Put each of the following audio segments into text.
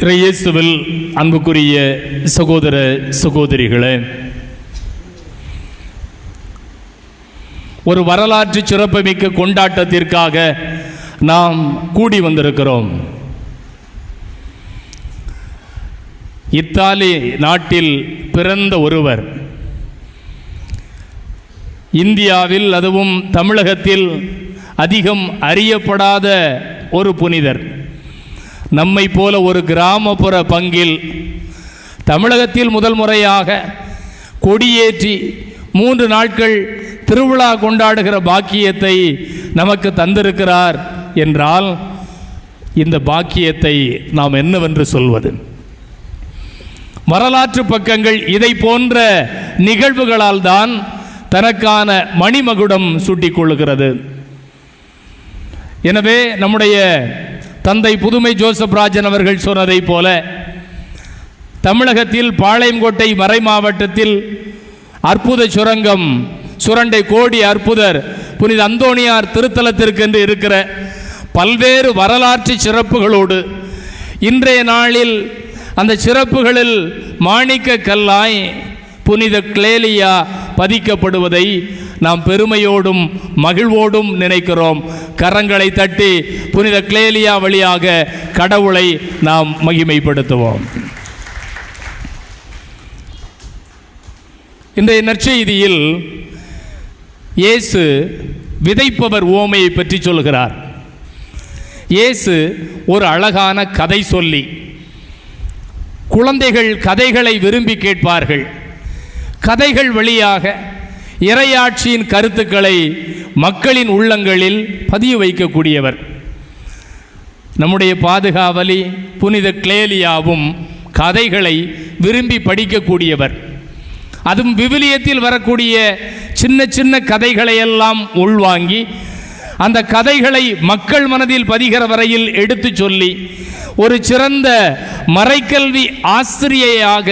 இயேசுவில் அன்புக்குரிய சகோதர சகோதரிகளே ஒரு வரலாற்று சிறப்புமிக்க கொண்டாட்டத்திற்காக நாம் கூடி வந்திருக்கிறோம். இத்தாலி நாட்டில் பிறந்த ஒருவர் இந்தியாவில் அதுவும் தமிழகத்தில் அதிகம் அறியப்படாத ஒரு புனிதர். நம்மை போல ஒரு கிராமப்புற பங்கில் தமிழகத்தில் முதல் முறையாக கொடியேற்றி மூன்று நாட்கள் திருவிழா கொண்டாடுகிற பாக்கியத்தை நமக்கு தந்திருக்கிறார் என்றால் இந்த பாக்கியத்தை நாம் என்னவென்று சொல்வது? வரலாற்று பக்கங்கள் இதை போன்ற நிகழ்வுகளால் தான் தனக்கான மணிமகுடம் சூட்டிக்கொள்ளுகிறது எனவே நம்முடைய தந்தை புதுமை ஜோசப் ராஜன் அவர்கள் சொன்னதைப் போல தமிழகத்தில் பாளையங்கோட்டை மறை மாவட்டத்தில் அற்புத சுரங்கம் சுரண்டை கோடி அற்புதர் புனித அந்தோணியார் திருத்தலத்திற்கென்று இருக்கிற பல்வேறு வரலாற்று சிறப்புகளோடு இன்றைய நாளில் அந்த சிறப்புகளில் மாணிக்க கல்லாய் புனித கிளேலியா பதிக்கப்படுவதை நாம் பெருமையோடும் மகிழ்வோடும் நினைக்கிறோம். கரங்களை தட்டி புனித கிளேலியா வழியாக கடவுளை நாம் மகிமைப்படுத்துவோம். இன்றைய நற்செய்தியில் இயேசு விதைப்பவர் ஓமையை பற்றி சொல்கிறார். இயேசு ஒரு அழகான கதை சொல்லி குழந்தைகள் கதைகளை விரும்பி கேட்பார்கள். கதைகள் வழியாக இறையாட்சியின் கருத்துக்களை மக்களின் உள்ளங்களில் பதிய வைக்கக்கூடியவர். நம்முடைய பாதுகாவலி புனித கிளேலியாவும் கதைகளை விரும்பி படிக்கக்கூடியவர். அதுவும் விவிலியத்தில் வரக்கூடிய சின்ன சின்ன கதைகளையெல்லாம் உள்வாங்கி அந்த கதைகளை மக்கள் மனதில் பதிகிற வரையில் எடுத்து சொல்லி ஒரு சிறந்த மறைக்கல்வி ஆசிரியையாக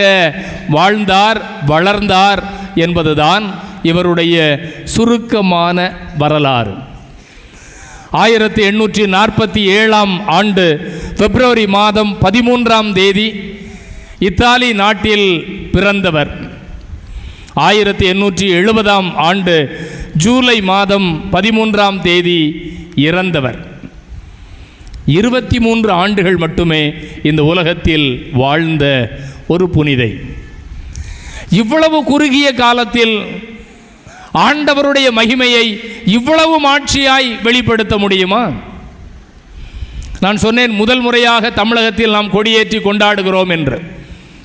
வாழ்ந்தார் வளர்ந்தார் என்பதுதான் இவருடைய சுருக்கமான வரலாறு. ஆயிரத்தி எண்ணூற்றி நாற்பத்தி ஏழாம் ஆண்டு பிப்ரவரி மாதம் பதிமூன்றாம் தேதி இத்தாலி நாட்டில் பிறந்தவர். ஆயிரத்தி எண்ணூற்றி எழுபதாம் ஆண்டு ஜூலை மாதம் பதிமூன்றாம் தேதி இறந்தவர். இருபத்தி மூன்று ஆண்டுகள் மட்டுமே இந்த உலகத்தில் வாழ்ந்த ஒரு புனிதை. இவ்வளவு குறுகிய காலத்தில் ஆண்டவருடைய மகிமையை இவ்வளவு மாட்சியாய் வெளிப்படுத்த முடியுமா? நான் சொன்னேன் முதல் முறையாக தமிழகத்தில் நாம் கொடியேற்றி கொண்டாடுகிறோம் என்று.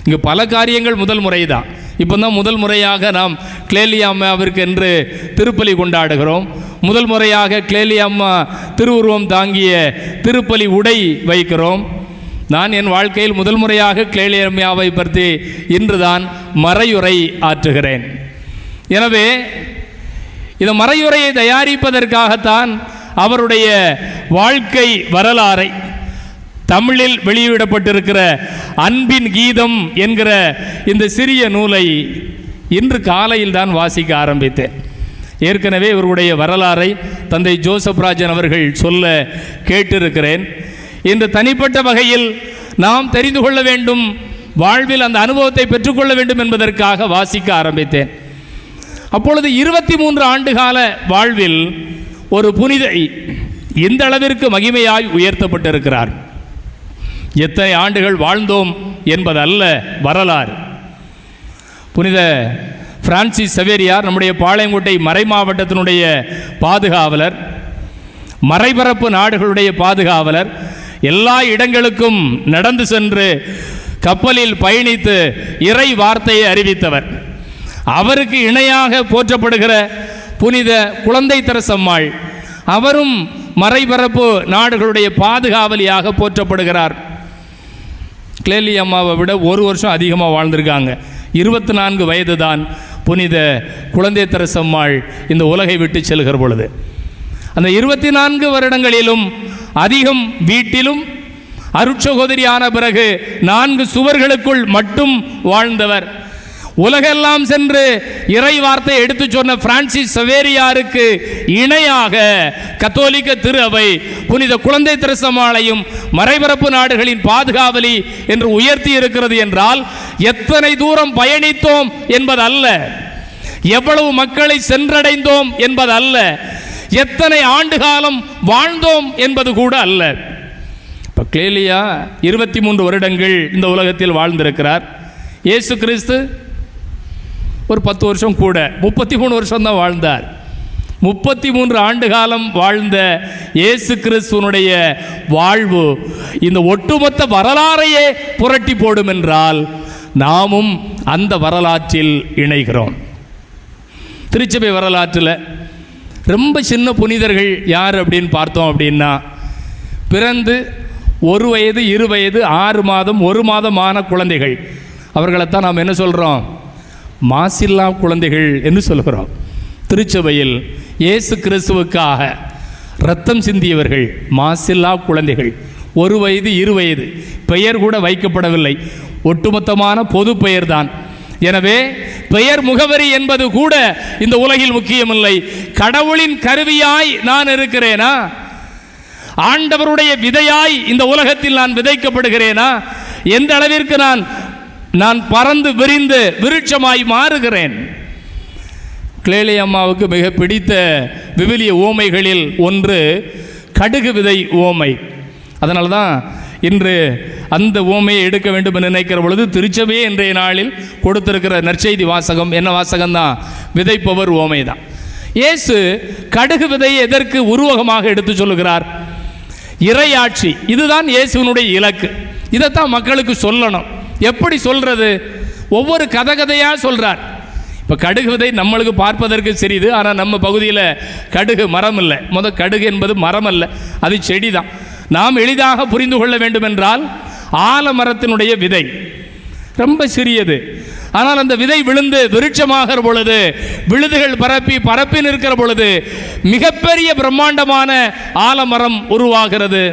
இங்கு பல காரியங்கள் முதல் முறை தான் இப்போ தான் முதல் முறையாக நாம் கிளேலி அம்மாவிற்கு என்று திருப்பலி கொண்டாடுகிறோம். முதல் முறையாக கிளேலி அம்மா திருவுருவம் தாங்கிய திருப்பலி உடை வைக்கிறோம். நான் என் வாழ்க்கையில் முதல் முறையாக கிளேலி அம்மாவை பற்றி இன்றுதான் மறையுரை ஆற்றுகிறேன். எனவே இந்த மறையுரையை தயாரிப்பதற்காகத்தான் அவருடைய வாழ்க்கை வரலாறை தமிழில் வெளியிடப்பட்டிருக்கிற அன்பின் கீதம் என்கிற இந்த சிறிய நூலை இன்று காலையில் தான் வாசிக்க ஆரம்பித்தேன். ஏற்கனவே இவருடைய வரலாறை தந்தை ஜோசப் ராஜன் அவர்கள் சொல்ல கேட்டிருக்கிறேன். இன்று தனிப்பட்ட வகையில் நாம் தெரிந்து கொள்ள வேண்டும் வாழ்வில் அந்த அனுபவத்தை பெற்றுக்கொள்ள வேண்டும் என்பதற்காக வாசிக்க ஆரம்பித்தேன். அப்பொழுது இருபத்தி மூன்று ஆண்டுகால வாழ்வில் ஒரு புனிதை இந்த அளவிற்கு மகிமையாய் உயர்த்தப்பட்டிருக்கிறார்? எத்தனை ஆண்டுகள் வாழ்ந்தோம் என்பதல்ல வரலாறு. புனித பிரான்சிஸ் சவேரியார் நம்முடைய பாளையங்கோட்டை மறை மாவட்டத்தினுடைய பாதுகாவலர் மறைபரப்பு நாடுகளுடைய பாதுகாவலர் எல்லா இடங்களுக்கும் நடந்து சென்று கப்பலில் பயணித்து இறை வார்த்தையை அறிவித்தவர். அவருக்கு இணையாக போற்றப்படுகிற புனித குழந்தை தரசம்மாள். அவரும் மறைபரப்பு நாடுகளுடைய பாதுகாவலியாக போற்றப்படுகிறார். கிளேலி அம்மாவை விட ஒரு வருஷம் அதிகமாக வாழ்ந்திருக்காங்க. இருபத்தி நான்கு வயது தான் புனித குழந்தை தரசம்மாள் இந்த உலகை விட்டு செல்கிற பொழுது. அந்த இருபத்தி நான்கு வருடங்களிலும் அதிகம் வீட்டிலும் அருட்சகோதரியான பிறகு நான்கு சுவர்களுக்குள் மட்டும் வாழ்ந்தவர். உலகெல்லாம் சென்று இறை வார்த்தை எடுத்து சொன்ன பிரான்சிஸ் சவேரியாருக்கு இணையாக கத்தோலிக்க திரு அவை புனித குழந்தை திருசமாலையும் மறைபரப்பு நாடுகளின் பாதுகாவலி என்று உயர்த்தி இருக்கிறது என்றால் எத்தனை தூரம் பயணித்தோம் என்பதல்ல. எவ்வளவு மக்களை சென்றடைந்தோம் என்பதல்ல. எத்தனை ஆண்டு காலம் வாழ்ந்தோம் என்பது கூட அல்ல. இப்போ கிளேலியா இருபத்தி மூன்று வருடங்கள் இந்த உலகத்தில் வாழ்ந்திருக்கிறார். இயேசு கிறிஸ்து ஒரு பத்து வருஷம் கூட. முப்பத்தி மூணு வருஷம் தான் வாழ்ந்தார். முப்பத்தி மூன்று ஆண்டு காலம் வாழ்ந்த இயேசு கிறிஸ்துவனுடைய வாழ்வு இந்த ஒட்டுமொத்த வரலாறையே புரட்டி போடும் என்றால் நாமும் அந்த வரலாற்றில் இணைகிறோம். திருச்சபை வரலாற்றில் ரொம்ப சின்ன புனிதர்கள் யார் அப்படின்னு பார்த்தோம் அப்படின்னா பிறந்து ஒரு வயது இரு வயது ஆறு மாதம் ஒரு மாதம் ஆன குழந்தைகள். அவர்களைத்தான் நாம் என்ன சொல்கிறோம் மாசில்லா குழந்தைகள் என்று சொல்கிறோம் திருச்சபையில் இயேசு கிறிஸ்துவுக்காக ரத்தம் சிந்தியவர்கள் மாசில்லா குழந்தைகள் ஒரு வயது இரு வயது பெயர் கூட வைக்கப்படவில்லை. ஒட்டுமொத்தமான பொது பெயர்தான். எனவே பெயர் முகவரி என்பது கூட இந்த உலகில் முக்கியமில்லை. கடவுளின் கருவியாய் நான் இருக்கிறேனா? ஆண்டவருடைய விதையாய் இந்த உலகத்தில் நான் விதைக்கப்படுகிறேனா? எந்த அளவிற்கு நான் நான் பறந்து விரிந்து விருட்சமாய் மாறுகிறேன். கிளேலி அம்மாவுக்கு மிக பிடித்த விவிலிய ஓமைகளில் ஒன்று கடுகு விதை ஓமை அதனால தான் இன்று அந்த ஓமையை எடுக்க வேண்டும் என்று நினைக்கிற பொழுது திருச்சபையே இன்றைய நாளில் கொடுத்திருக்கிற நற்செய்தி வாசகம் என்ன வாசகம் தான் விதைப்பவர் ஓமை தான் இயேசு கடுகு விதையை எதற்கு உருவகமாக எடுத்து சொல்லுகிறார்? இறையாட்சி இதுதான் இயேசுவினுடைய இலக்கு. இதைத்தான் மக்களுக்கு சொல்லணும். எப்படி சொல்கிறது ஒவ்வொரு கதை கதையாக சொல்கிறார் இப்போ கடுகு விதை நம்மளுக்கு பார்ப்பதற்கு சிறிது ஆனால் நம்ம பகுதியில் கடுகு மரம் இல்லை. முத கடுகு என்பது மரம் அல்ல அது செடி தான் நாம் எளிதாக புரிந்து கொள்ள வேண்டுமென்றால் ஆலமரத்தினுடைய விதை. ரொம்ப சிறியது. ஆனால் அந்த விதை விழுந்து விருட்சமாகிற பொழுது விழுதுகள் பரப்பி பரப்பி நிற்கிற பொழுது மிகப்பெரிய பிரம்மாண்டமான ஆலமரம் உருவாகிறது.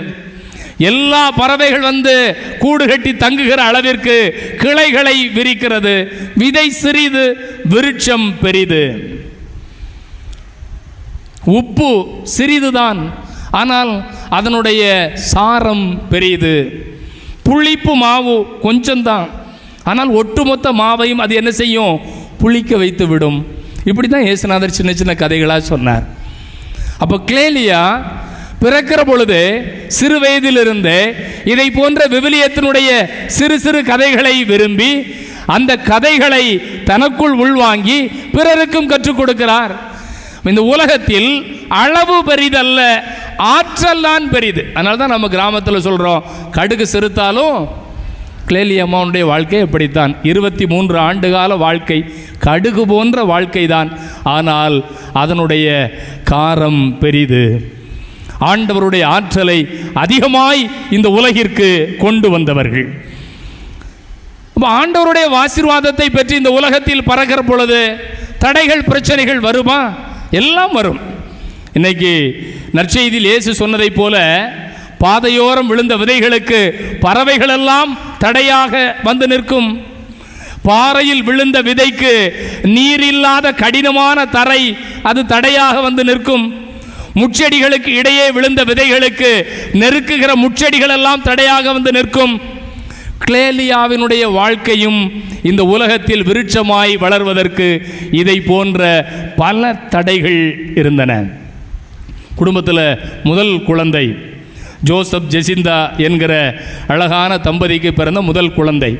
எல்லா பறவைகள் வந்து கூடு கட்டி தங்குகிற அளவிற்கு கிளைகளை விரிக்கிறது. விதை சிறிது விருட்சம் பெரிது. உப்பு சிறிதுதான் ஆனால் அதனுடைய சாரம் பெரியது புளிப்பு மாவு கொஞ்சம்தான் ஆனால் ஒட்டுமொத்த மாவையும் அது என்ன செய்யும்? புளிக்க வைத்து விடும். இப்படி தான் இயேசுநாதர் சின்ன சின்ன கதைகளாக சொன்னார். அப்போ கிளேலியா பிறக்கிற பொழுது சிறு வயதிலிருந்தே இதை போன்ற விவிலியத்தினுடைய சிறு சிறு கதைகளை விரும்பி அந்த கதைகளை தனக்குள் உள்வாங்கி பிறருக்கும் கற்றுக் கொடுக்கிறார். இந்த உலகத்தில் அளவு பெரிதல்ல ஆற்றல் தான் பெரிது. அதனால தான் நம்ம கிராமத்தில் சொல்கிறோம் கடுகு சிறுத்தாலும் கிளேலி அம்மாவுடைய வாழ்க்கை எப்படித்தான் இருபத்தி மூன்று ஆண்டு கால வாழ்க்கை கடுகு போன்ற வாழ்க்கை தான் ஆனால் அதனுடைய காரம் பெரிது. ஆண்டவருடைய ஆற்றலை அதிகமாய் இந்த உலகிற்கு கொண்டு வந்தவர்கள். ஆண்டவருடைய ஆசீர்வாதத்தை பற்றி இந்த உலகத்தில் பறக்கிற பொழுது தடைகள் பிரச்சனைகள் வருமா? எல்லாம் வரும். இன்னைக்கு நற்செய்தியில் இயேசு சொன்னதைப் போல பாதையோரம் விழுந்த விதைகளுக்கு பறவைகளெல்லாம் தடையாக வந்து நிற்கும். பாறையில் விழுந்த விதைக்கு நீர் இல்லாத கடினமான தரை அது தடையாக வந்து நிற்கும். முச்செடிகளுக்கு இடையே விழுந்த விதைகளுக்கு நெருக்குகிற முச்செடிகள் எல்லாம் தடையாக வந்து நிற்கும். கிளேலியாவினுடைய வாழ்க்கையும் இந்த உலகத்தில் விருட்சமாய் வளர்வதற்கு இதை போன்ற பல தடைகள் இருந்தன. குடும்பத்தில் முதல் குழந்தை ஜோசப் ஜெசிந்தா என்கிற அழகான தம்பதிக்கு பிறந்த முதல் குழந்தை.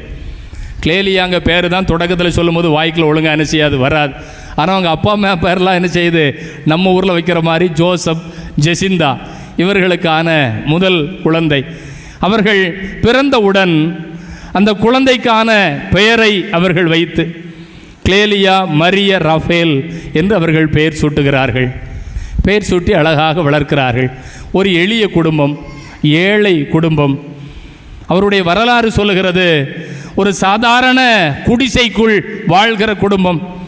கிளேலியாங்க பேர் தான் தொடக்கத்தில் சொல்லும்போது வாய்க்கில் ஒழுங்காக அனுசியாது வராது. ஆனால் அவங்க அப்பா அம்மா பேர்லாம் என்ன செய்யுது? நம்ம ஊரில் வைக்கிற மாதிரி ஜோசப் ஜெசிந்தா இவர்களுக்கான முதல் குழந்தை. அவர்கள் பிறந்தவுடன் அந்த குழந்தைக்கான பெயரை அவர்கள் வைத்து கிளேலியா மரிய ரஃபேல் என்று அவர்கள் பெயர் சூட்டுகிறார்கள். பெயர் சூட்டி அழகாக வளர்க்கிறார்கள். ஒரு எளிய குடும்பம் ஏழை குடும்பம். அவருடைய வரலாறு சொல்லுகிறது ஒரு சாதாரண குடிசைக்குள் வாழ்கிற குடும்பம்.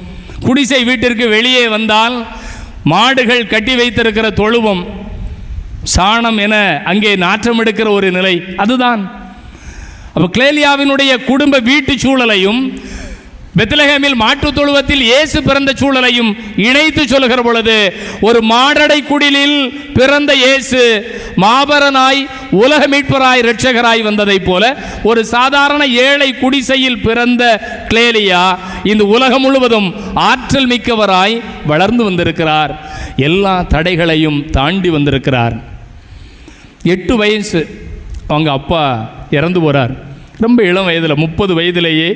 குடிசை வீட்டிற்கு வெளியே வந்தால் மாடுகள் கட்டி வைத்திருக்கிற தொழுவம் சாணம் என அங்கே நாற்றம் எடுக்கிற ஒரு நிலை. அதுதான். அப்போ கிளேலியாவினுடைய குடும்ப வீட்டு சூழலையும் பெத்லஹேமில் மாட்டுத் தொழுவத்தில் இயேசு பிறந்த சூழலையும் இணைத்து சொல்லுகிற பொழுது ஒரு மாடடை குடிலில் பிறந்த இயேசு மாபரனாய் உலக மீட்பராய் இரட்சகராய் வந்ததைப் போல ஒரு சாதாரண ஏழை குடிசையில் பிறந்த கிளேலியா இந்த உலகம் முழுவதும் ஆற்றல் மிக்கவராய் வளர்ந்து வந்திருக்கிறார். எல்லா தடைகளையும் தாண்டி வந்திருக்கிறார். எட்டு வயசு அவங்க அப்பா இறந்து போகிறார் ரொம்ப இளம் வயதில் முப்பது வயதிலேயே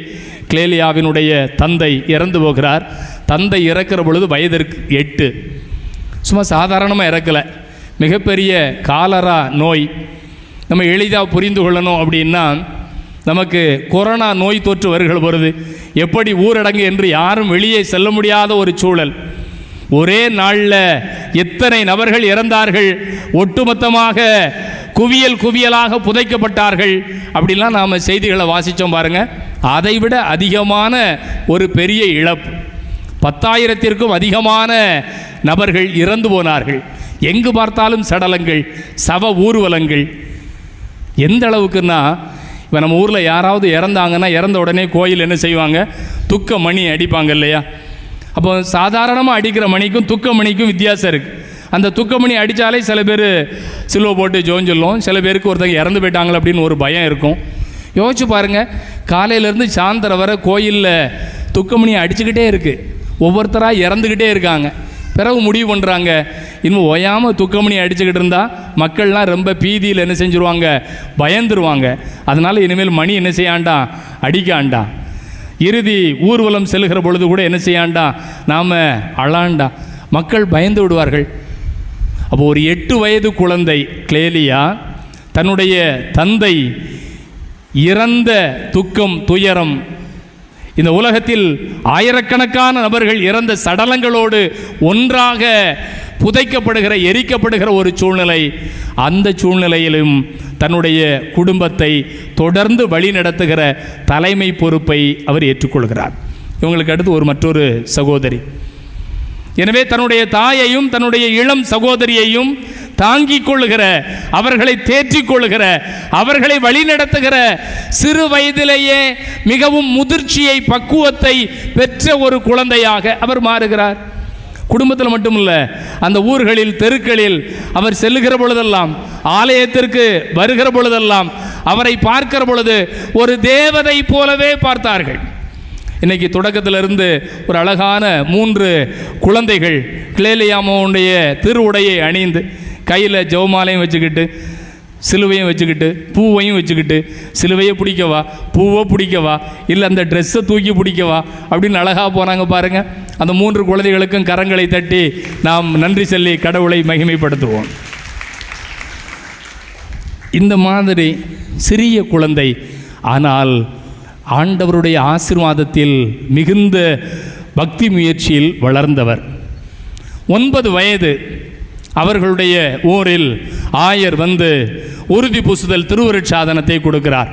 கிளேலியாவினுடைய தந்தை இறந்து போகிறார். தந்தை இறக்கிற பொழுது வயதிற்கு எட்டு. சும்மா சாதாரணமாக இறக்கலை. மிகப்பெரிய காலரா நோய். நம்ம எளிதாக புரிந்து கொள்ளணும் அப்படின்னா நமக்கு கொரோனா நோய் தொற்று வருகிற பொழுது எப்படி ஊரடங்கு என்று யாரும் வெளியே செல்ல முடியாத ஒரு சூழல். ஒரே நாளில் எத்தனை நபர்கள் இறந்தார்கள் ஒட்டுமொத்தமாக குவியல் குவியலாக புதைக்கப்பட்டார்கள் அப்படிலாம் நாம் செய்திகளை வாசித்தோம் பாருங்கள் அதைவிட அதிகமான ஒரு பெரிய இழப்பு. பத்தாயிரத்திற்கும் அதிகமான நபர்கள் இறந்து போனார்கள். எங்கு பார்த்தாலும் சடலங்கள் சவ ஊர்வலங்கள். எந்த அளவுக்குன்னா இப்போ நம்ம ஊரில் யாராவது இறந்தாங்கன்னா இறந்த உடனே கோயில் என்ன செய்வாங்க? துக்க மணி அடிப்பாங்க இல்லையா? அப்போ சாதாரணமாக அடிக்கிற மணிக்கும் துக்க மணிக்கும் வித்தியாசம் இருக்குது அந்த துக்கமணி அடித்தாலே சில பேர் சிலுவை போட்டு ஜோன் சொல்லும் சில பேருக்கு ஒருத்தங்க இறந்து போயிட்டாங்களே அப்படின்னு ஒரு பயம் இருக்கும். யோசிச்சு பாருங்கள் காலையிலேருந்து சாயந்தரம் வர கோயிலில் துக்கமணி அடிச்சுக்கிட்டே இருக்குது ஒவ்வொருத்தராக இறந்துக்கிட்டே இருக்காங்க. பிறகு முடிவு பண்ணுறாங்க இன்னும் ஓயாமல் துக்கமணி அடிச்சுக்கிட்டு இருந்தால் மக்கள்லாம் ரொம்ப பீதியில் என்ன செஞ்சுருவாங்க? பயந்துருவாங்க. அதனால் இனிமேல் மணி என்ன செய்யாண்டாம் அடிக்காண்டா. இறுதி ஊர்வலம் செல்கிற பொழுது கூட என்ன செய்யாண்டா? நாம் அழாண்டா. மக்கள் பயந்து விடுவார்கள். அப்போ ஒரு எட்டு வயது குழந்தை கிளேலியா தன்னுடைய தந்தை இறந்த துக்கம் துயரம். இந்த உலகத்தில் ஆயிரக்கணக்கான நபர்கள் இறந்த சடலங்களோடு ஒன்றாக புதைக்கப்படுகிற எரிக்கப்படுகிற ஒரு சூழ்நிலை. அந்த சூழ்நிலையிலும் தன்னுடைய குடும்பத்தை தொடர்ந்து வழிநடத்துகிற தலைமை பொறுப்பை அவர் ஏற்றுக்கொள்கிறார். இவங்களுக்கு அடுத்து ஒரு மற்றொரு சகோதரி. எனவே தன்னுடைய தாயையும் தன்னுடைய இளம் சகோதரியையும் தாங்கிக் கொள்ளுகிற அவர்களை தேற்றிக் கொள்ளுகிற அவர்களை வழிநடத்துகிற சிறு வயதிலேயே மிகவும் முதிர்ச்சியை பக்குவத்தை பெற்ற ஒரு குழந்தையாக அவர் மாறுகிறார். குடும்பத்தில் மட்டுமல்ல அந்த ஊர்களில் தெருக்களில் அவர் செல்லுகிற பொழுதெல்லாம் ஆலயத்திற்கு வருகிற பொழுதெல்லாம் அவரை பார்க்கிற பொழுது ஒரு தேவதை போலவே பார்த்தார்கள். இன்னைக்கு தொடக்கத்திலிருந்து ஒரு அழகான மூன்று குழந்தைகள் கிளேலியாமோனுடைய திருவுடையை அணிந்து கையில் ஜெவமாலையும் வச்சுக்கிட்டு சிலுவையும் வச்சுக்கிட்டு பூவையும் வச்சுக்கிட்டு சிலுவையை பிடிக்கவா பூவை பிடிக்கவா இல்லை அந்த ட்ரெஸ்ஸை தூக்கி பிடிக்கவா அப்படின்னு அழகாக போனாங்க பாருங்கள் அந்த மூன்று குழந்தைகளுக்கும் கரங்களை தட்டி நாம் நன்றி சொல்லி கடவுளை மகிமைப்படுத்துவோம். இந்த மாதிரி சிறிய குழந்தை ஆனால் ஆண்டவருடைய ஆசீர்வாதத்தில் மிகுந்த பக்தி முயற்சியில் வளர்ந்தவர். ஒன்பது வயது அவர்களுடைய ஊரில் ஆயர் வந்து உறுதி பூசுதல் திருவருட்சாதனத்தை கொடுக்கிறார்.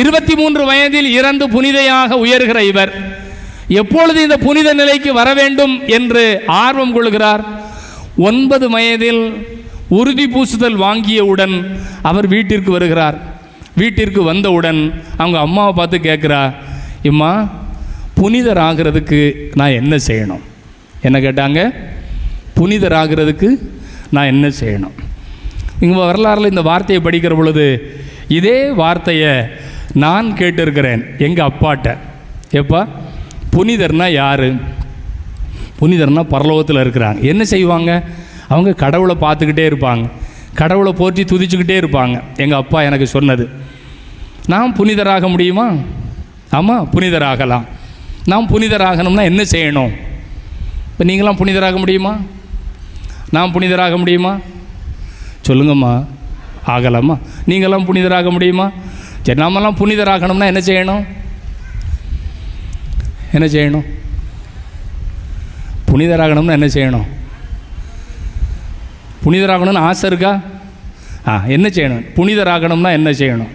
இருபத்தி மூன்று வயதில் இறந்து புனிதையாக உயர்கிற இவர் எப்பொழுது இந்த புனித நிலைக்கு வர வேண்டும் என்று ஆர்வம் கொள்கிறார். ஒன்பது வயதில் உறுதி பூசுதல் வாங்கியவுடன் அவர் வீட்டிற்கு வருகிறார். வீட்டிற்கு வந்தவுடன் அவங்க அம்மாவை பார்த்து கேட்குறா இம்மா புனிதர் ஆகிறதுக்கு நான் என்ன செய்யணும்? என்ன கேட்டாங்க புனிதர் ஆகிறதுக்கு நான் என்ன செய்யணும்? இங்கே வரலாறில் இந்த வார்த்தையை படிக்கிற பொழுது இதே வார்த்தையை நான் கேட்டிருக்கிறேன் எங்கள் அப்பாட்ட. எப்பா? புனிதர்னா யார்? புனிதர்னா பரலோகத்தில் இருக்கிறாங்க. என்ன செய்வாங்க? அவங்க கடவுளை பார்த்துக்கிட்டே இருப்பாங்க. கடவுளை போற்றி துதிச்சுக்கிட்டே இருப்பாங்க. எங்கள் அப்பா எனக்கு சொன்னது. நாம் புனிதராக முடியுமா? ஆமாம் புனிதராகலாம். நாம் புனிதராகணும்னா என்ன செய்யணும்? இப்போ நீங்களாம் புனிதராக முடியுமா? நாம் புனிதராக முடியுமா? சொல்லுங்கம்மா. ஆகலாமா? நீங்களாம் புனிதராக முடியுமா? சரி நாமெல்லாம் புனிதராகணும்னா என்ன செய்யணும்? என்ன செய்யணும்? புனிதராகணும்னா என்ன செய்யணும்? புனிதராகணும்னு ஆசை இருக்கா? ஆ என்ன செய்யணும்? புனிதராகணும்னா என்ன செய்யணும்?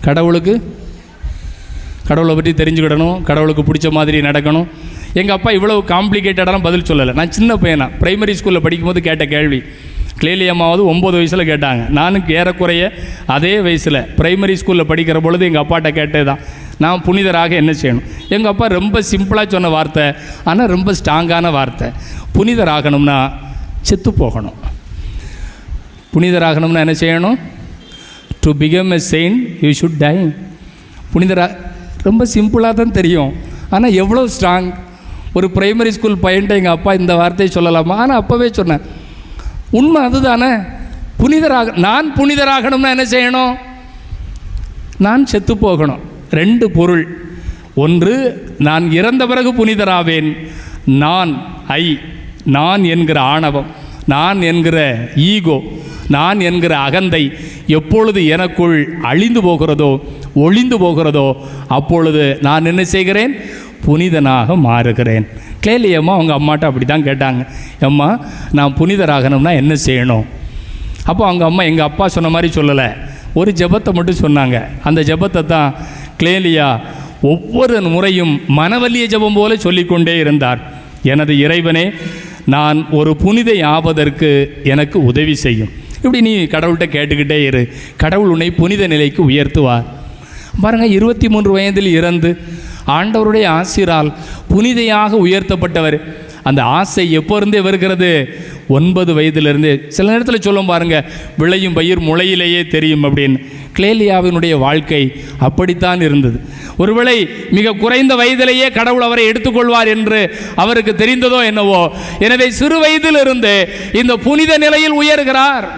கடவுளுக்கு கடவுளை பற்றி தெரிஞ்சுக்கிடணும். கடவுளுக்கு பிடிச்ச மாதிரி நடக்கணும். எங்கள் அப்பா இவ்வளவு காம்ப்ளிகேட்டடான பதில் சொல்லலை. நான் சின்ன பையனா. ப்ரைமரி ஸ்கூலில் படிக்கும்போது கேட்ட கேள்வி கிளேலி அம்மாவது ஒம்பது வயசில் கேட்டாங்க. நானும் ஏறக்குறைய அதே வயசில் ப்ரைமரி ஸ்கூலில் படிக்கிற பொழுது எங்கள் அப்பாட்ட கேட்டே தான் நான் புனிதராக என்ன செய்யணும்? எங்கள் அப்பா ரொம்ப சிம்பிளாக சொன்ன வார்த்தை ஆனால் ரொம்ப ஸ்ட்ராங்கான வார்த்தை. புனிதராகணும்னா செத்து போகணும். புனிதராகணும்னா என்ன செய்யணும்? To become a saint you should die புனிதரா ரொம்ப சிம்பிளாக தான் தெரியும். ஆனால் எவ்வளோ ஸ்ட்ராங் ஒரு பிரைமரி ஸ்கூல் பையன்ட்ட எங்கள் அப்பா இந்த வார்த்தையை சொல்லலாமா? ஆனால் அப்போவே சொன்னேன். உண்மை அதுதானே. புனிதராக நான் புனிதராகணும்னா என்ன செய்யணும்? நான் செத்து போகணும். ரெண்டு பொருள். ஒன்று நான் இறந்த பிறகு புனிதராவேன். நான் ஐ நான் என்கிற ஆணவம். நான் என்கிற ஈகோ. நான் என்கிற அகந்தை எப்பொழுது எனக்குள் அழிந்து போகிறதோ ஒளிந்து போகிறதோ அப்பொழுது நான் என்ன செய்கிறேன்? புனிதனாக மாறுகிறேன். கிளேலி அம்மா அவங்க அம்மாட்ட அப்படி தான் கேட்டாங்க. அம்மா நான் புனிதராகணும்னா என்ன செய்யணும்? அப்போ அவங்க அம்மா எங்கள் அப்பா சொன்ன மாதிரி சொல்லலை. ஒரு ஜெபத்தை மட்டும் சொன்னாங்க. அந்த ஜெபத்தை தான் கிளேலியா ஒவ்வொரு முறையும் மனவல்லிய ஜெபம் போல சொல்லிக்கொண்டே இருந்தார். எனது இறைவனே நான் ஒரு புனிதை ஆவதற்கு எனக்கு உதவி செய்யும். இப்படி நீ கடவுள்கிட்ட கேட்டுக்கிட்டே இரு. கடவுள் உன்னை புனித நிலைக்கு உயர்த்துவார். பாருங்கள் இருபத்தி மூன்று வயதில் இறந்து ஆண்டவருடைய ஆசிரால் புனிதையாக உயர்த்தப்பட்டவர். அந்த ஆசை எப்போ இருந்தே வருகிறது? ஒன்பது வயதிலிருந்தே. சில நேரத்தில் சொல்லும் பாருங்க விளையும் பயிர் முளையிலேயே தெரியும் அப்படின்னு. கிளேலியாவினுடைய வாழ்க்கை அப்படித்தான் இருந்தது. ஒருவேளை மிக குறைந்த வயதிலேயே கடவுள் அவரை எடுத்துக்கொள்வார் என்று அவருக்கு தெரிந்ததோ என்னவோ. எனவே சிறு வயதிலிருந்து இந்த புனித நிலையில் உயர்கிறார்.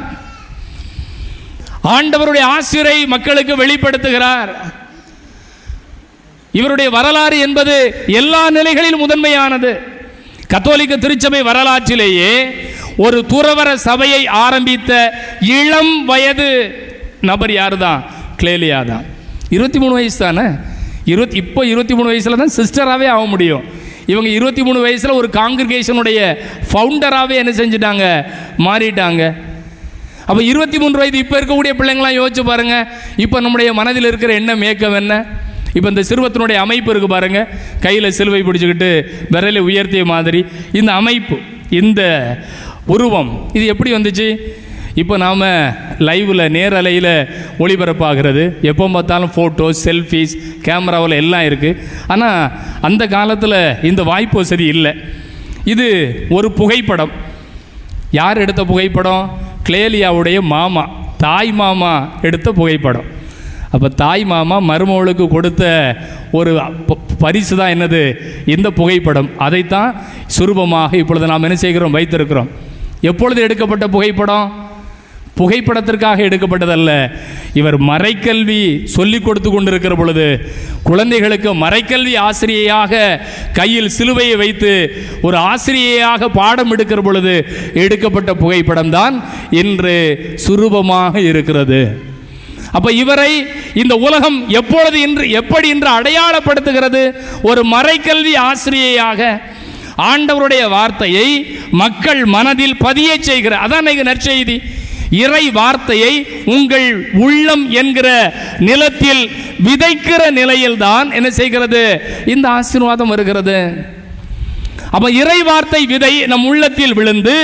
ஆண்டவருடைய ஆசிரை மக்களுக்கு வெளிப்படுத்துகிறார். இவருடைய வரலாறு என்பது எல்லா நிலைகளிலும் முதன்மையானது. கத்தோலிக்க திருச்சபை வரலாற்றிலேயே ஒரு துறவர சபையை ஆரம்பித்த இளம் வயது நபர் யார் தான் கிளேலியா தான். இருபத்தி மூணு வயசு தானே இருபத்தி இப்போ இருபத்தி மூணு வயசில் தான் சிஸ்டராகவே ஆக முடியும். இவங்க இருபத்தி மூணு வயசில் ஒரு காங்கிரிகேஷனுடைய ஃபவுண்டராகவே என்ன செஞ்சிட்டாங்க? மாறிட்டாங்க. அப்போ இருபத்தி மூன்று வயது இப்போ இருக்கக்கூடிய பிள்ளைங்களாம் யோசிச்சு பாருங்கள் இப்போ நம்முடைய மனதில் இருக்கிற என்ன மேக்கம் என்ன? இப்போ இந்த சிறுவத்தினுடைய அமைப்பு இருக்கு பாருங்க. கையில் சிலுவை பிடிச்சிக்கிட்டு விரலை உயர்த்திய மாதிரி. இந்த அமைப்பு இந்த உருவம் இது எப்படி வந்துச்சு? இப்போ நாம் லைவில் நேரலையில் ஒளிபரப்பாகிறது. எப்போ பார்த்தாலும் ஃபோட்டோஸ் செல்ஃபீஸ் கேமராவில் எல்லாம் இருக்குது ஆனால் அந்த காலத்தில் இந்த வாய்ப்பு வசதி இல்லை. இது ஒரு புகைப்படம். யார் எடுத்த புகைப்படம்? கிளேலியாவுடைய மாமா தாய் மாமா எடுத்த புகைப்படம். அப்போ தாய் மாமா மருமகளுக்கு கொடுத்த ஒரு பரிசு தான் என்னது? இந்த புகைப்படம். அதைத்தான் சுரூபமாக இப்பொழுது நாம் என்ன செய்கிறோம்? வைத்திருக்கிறோம். எப்பொழுது எடுக்கப்பட்ட புகைப்படம்? புகைப்படத்திற்காக எடுக்கப்பட்டதல்ல. இவர் மறைக்கல்வி சொல்லிக் கொடுத்து கொண்டிருக்கிற பொழுது குழந்தைகளுக்கு மறைக்கல்வி ஆசிரியையாக கையில் சிலுவையை வைத்து ஒரு ஆசிரியையாக பாடம் எடுக்கிற பொழுது எடுக்கப்பட்ட புகைப்படம் தான் இன்று சுரூபமாக இருக்கிறது. அப்ப இவரை இந்த உலகம் எப்பொழுது இன்று எப்படி இன்று அடையாளப்படுத்துகிறது? ஒரு மறைக்கல்வி ஆசிரியையாக ஆண்டவருடைய வார்த்தையை மக்கள் மனதில் பதியச் செய்கிற அதான் நற்செய்தி. இறை வார்த்தையை உங்கள் உள்ளம் என்கிற நிலத்தில் விதைக்கிற நிலையில்தான் என்ன செய்கிறது? இந்த ஆசீர்வாதம் வருகிறது. அப்ப இறை வார்த்தை விதை நம் உள்ளத்தில் விழுந்து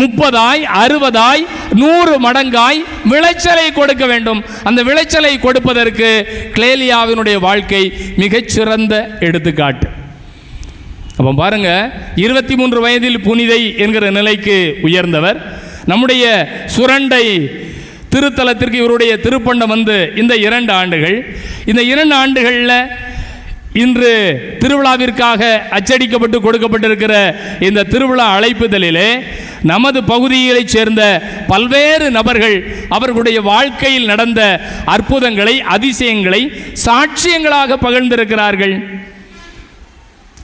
முப்பதாய் அறுபதாய் நூறு மடங்காய் விளைச்சலை கொடுக்க வேண்டும். அந்த விளைச்சலை கொடுப்பதற்கு கிளேலியாவினுடைய வாழ்க்கை மிகச்சிறந்த எடுத்துக்காட்டு. அப்போ பாருங்க இருபத்தி மூன்று வயதில் புனிதை என்கிற நிலைக்கு உயர்ந்தவர். நம்முடைய சுரண்டை திருத்தலத்திற்கு இவருடைய திருப்பண்டம் வந்து இந்த இரண்டு ஆண்டுகள். இந்த இரண்டு ஆண்டுகளில் இன்று திருவிழாவிற்காக அச்சடிக்கப்பட்டு கொடுக்கப்பட்டிருக்கிற இந்த திருவிழா அழைப்புதலிலே நமது பகுதிகளைச் சேர்ந்த பல்வேறு நபர்கள் அவர்களுடைய வாழ்க்கையில் நடந்த அற்புதங்களை அதிசயங்களை சாட்சியங்களாக பகிர்ந்திருக்கிறார்கள்.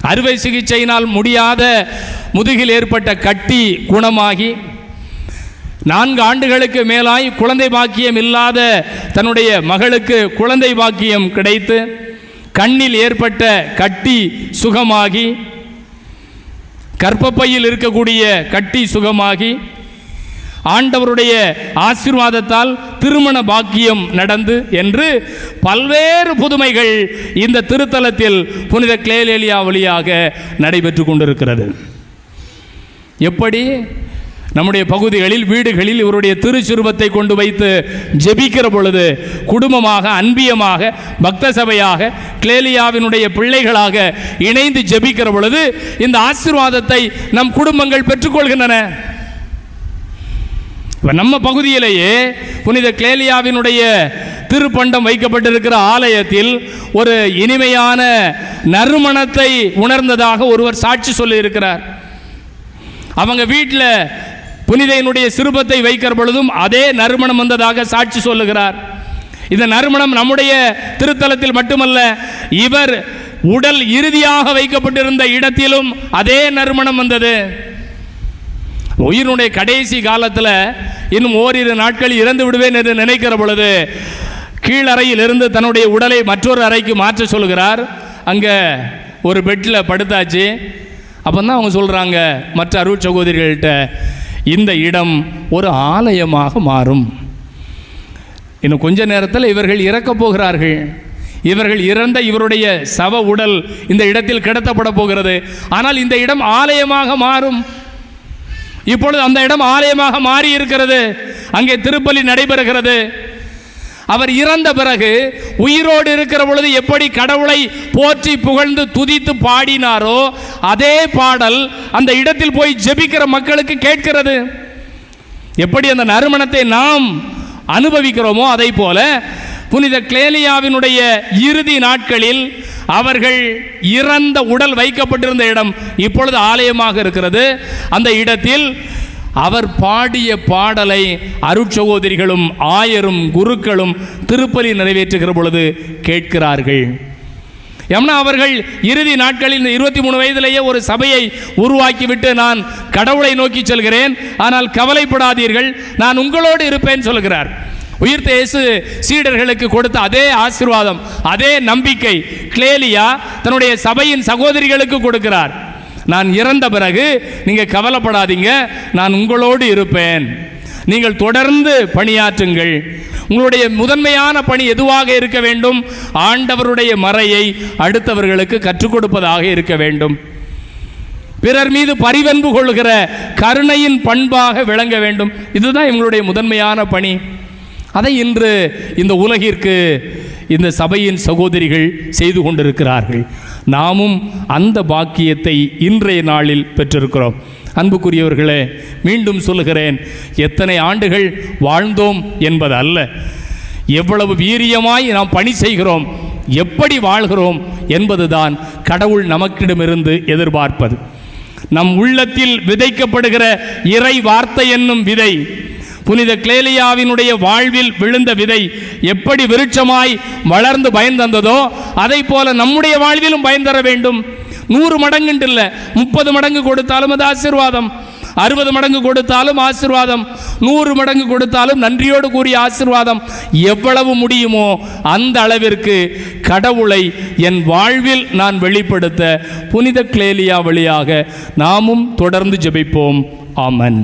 அறுவை சிகிச்சையினால் முடியாத முதுகில் ஏற்பட்ட கட்டி குணமாகி நான்கு ஆண்டுகளுக்கு மேலாய் குழந்தை பாக்கியம் இல்லாத தன்னுடைய மகளுக்கு குழந்தை பாக்கியம் கிடைத்து கண்ணில் ஏற்பட்ட கட்டி சுகமாகி கற்பப்பையில் இருக்கக்கூடிய கட்டி சுகமாகி ஆண்டவருடைய ஆசீர்வாதத்தால் திருமண பாக்கியம் நடந்து என்று பல்வேறு புதுமைகள் இந்த திருத்தலத்தில் புனித கிளேலேலியா வழியாக நடைபெற்று கொண்டிருக்கிறது. எப்படி? நம்முடைய பகுதிகளில் வீடுகளில் இவருடைய திருச்சுருபத்தை கொண்டு வைத்து ஜெபிக்கிற பொழுது குடும்பமாக அன்பியமாக பக்த சபையாக கிளேலியாவினுடைய பிள்ளைகளாக இணைந்து ஜெபிக்கிற பொழுது இந்த ஆசீர்வாதத்தை நம் குடும்பங்கள் பெற்றுக்கொள்கின்றன. இப்போ நம்ம பகுதியிலேயே புனித கிளேலியாவினுடைய திருப்பண்டம் வைக்கப்பட்டிருக்கிற ஆலயத்தில் ஒரு இனிமையான நறுமணத்தை உணர்ந்ததாக ஒருவர் சாட்சி சொல்லியிருக்கிறார். அவங்க வீட்டில் புனிதையினுடைய சிறுபத்தை வைக்கிற பொழுதும் அதே நறுமணம் வந்ததாக சாட்சி சொல்லுகிறார். இந்த நறுமணம் நம்முடைய திருத்தலத்தில் மட்டுமல்ல இவர் உடல் இறுதியாக வைக்கப்பட்டிருந்த இடத்திலும் அதே நறுமணம் வந்தது. உயிரினுடைய கடைசி காலத்தில் இன்னும் ஓரிரு நாட்கள் இறந்து விடுவேன் என்று நினைக்கிற பொழுது கீழறையில் இருந்து தன்னுடைய உடலை மற்றொரு அறைக்கு மாற்ற சொல்கிறார் அங்கே ஒரு பெட்டில் படுத்தாச்சு. அப்போ தான் அவங்க சொல்கிறாங்க மற்ற அருள் சகோதரிகள்கிட்ட இந்த இடம் ஒரு ஆலயமாக மாறும். இன்னும் கொஞ்ச நேரத்தில் இவர்கள் இறக்கப் போகிறார்கள். இவர்கள் இறந்த இவருடைய சவ உடல் இந்த இடத்தில் கிடத்தப்பட போகிறது. ஆனால் இந்த இடம் ஆலயமாக மாறும். இப்பொழுது அந்த இடம் ஆலயமாக மாறி இருக்கிறது அங்கே திருப்பலி நடைபெறுகிறது. அவர் இறந்த பிறகு உயிரோடு இருக்கிற பொழுது எப்படி கடவுளை போற்றி புகழ்ந்து துதித்து பாடினாரோ அதே பாடல் அந்த இடத்தில் போய் ஜெபிக்கிற மக்களுக்கு கேட்கிறது. எப்படி அந்த நறுமணத்தை நாம் அனுபவிக்கிறோமோ அதை போல புனித கிளேலியாவினுடைய இறுதி நாட்களில் அவர்கள் இறந்த உடல் வைக்கப்பட்டிருந்த இடம் இப்பொழுது ஆலயமாக இருக்கிறது. அந்த இடத்தில் அவர் பாடிய பாடலை அருட்சகோதரிகளும் ஆயரும் குருக்களும் திருப்பலி நிறைவேற்றுகிற பொழுது கேட்கிறார்கள். எம்னா அவர்கள் இறுதி நாட்களில் இந்த இருபத்தி மூணு வயதிலேயே ஒரு சபையை உருவாக்கிவிட்டு நான் கடவுளை நோக்கி செல்கிறேன். ஆனால் கவலைப்படாதீர்கள் நான் உங்களோடு இருப்பேன் சொல்கிறார். உயிர்த்த இயேசு சீடர்களுக்கு கொடுத்த அதே ஆசீர்வாதம் அதே நம்பிக்கை கிளேலியா தன்னுடைய சபையின் சகோதரிகளுக்கு கொடுக்கிறார். நான் இறந்த பிறகு நீங்கள் கவலைப்படாதீங்க நான் உங்களோடு இருப்பேன். நீங்கள் தொடர்ந்து பணியாற்றுங்கள். உங்களுடைய முதன்மையான பணி எதுவாக இருக்க வேண்டும்? ஆண்டவருடைய மறையை அடுத்தவர்களுக்கு கற்றுக் கொடுப்பதாக இருக்க வேண்டும். பிறர் மீது பரிவன்பு கொள்கிற கருணையின் பண்பாக விளங்க வேண்டும். இதுதான் இவங்களுடைய முதன்மையான பணி. அதை இன்று இந்த உலகிற்கு இந்த சபையின் சகோதரிகள் செய்து கொண்டிருக்கிறார்கள். நாமும் அந்த பாக்கியத்தை இன்றைய நாளில் பெற்றிருக்கிறோம். அன்புக்குரியவர்களே மீண்டும் சொல்லுகிறேன் எத்தனை ஆண்டுகள் வாழ்ந்தோம் என்பது அல்ல எவ்வளவு வீரியமாய் நாம் பணி செய்கிறோம் எப்படி வாழ்கிறோம் என்பதுதான் கடவுள் நமக்கிடமிருந்து எதிர்பார்ப்பது. நம் உள்ளத்தில் விதைக்கப்படுகிற இறை வார்த்தை என்னும் விதை புனித கிளேலியாவினுடைய வாழ்வில் விழுந்த விதை எப்படி விருட்சமாய் வளர்ந்து பயன் தந்ததோ அதை போல நம்முடைய வாழ்விலும் பயன் தர வேண்டும். நூறு மடங்குன்றில்ல இல்லை முப்பது மடங்கு கொடுத்தாலும் அது ஆசீர்வாதம். அறுபது மடங்கு கொடுத்தாலும் ஆசீர்வாதம். நூறு மடங்கு கொடுத்தாலும் நன்றியோடு கூறிய ஆசீர்வாதம். எவ்வளவு முடியுமோ அந்த அளவிற்கு கடவுளை என் வாழ்வில் நான் வெளிப்படுத்த புனித கிளேலியா வழியாக நாமும் தொடர்ந்து ஜெபிப்போம். ஆமன்.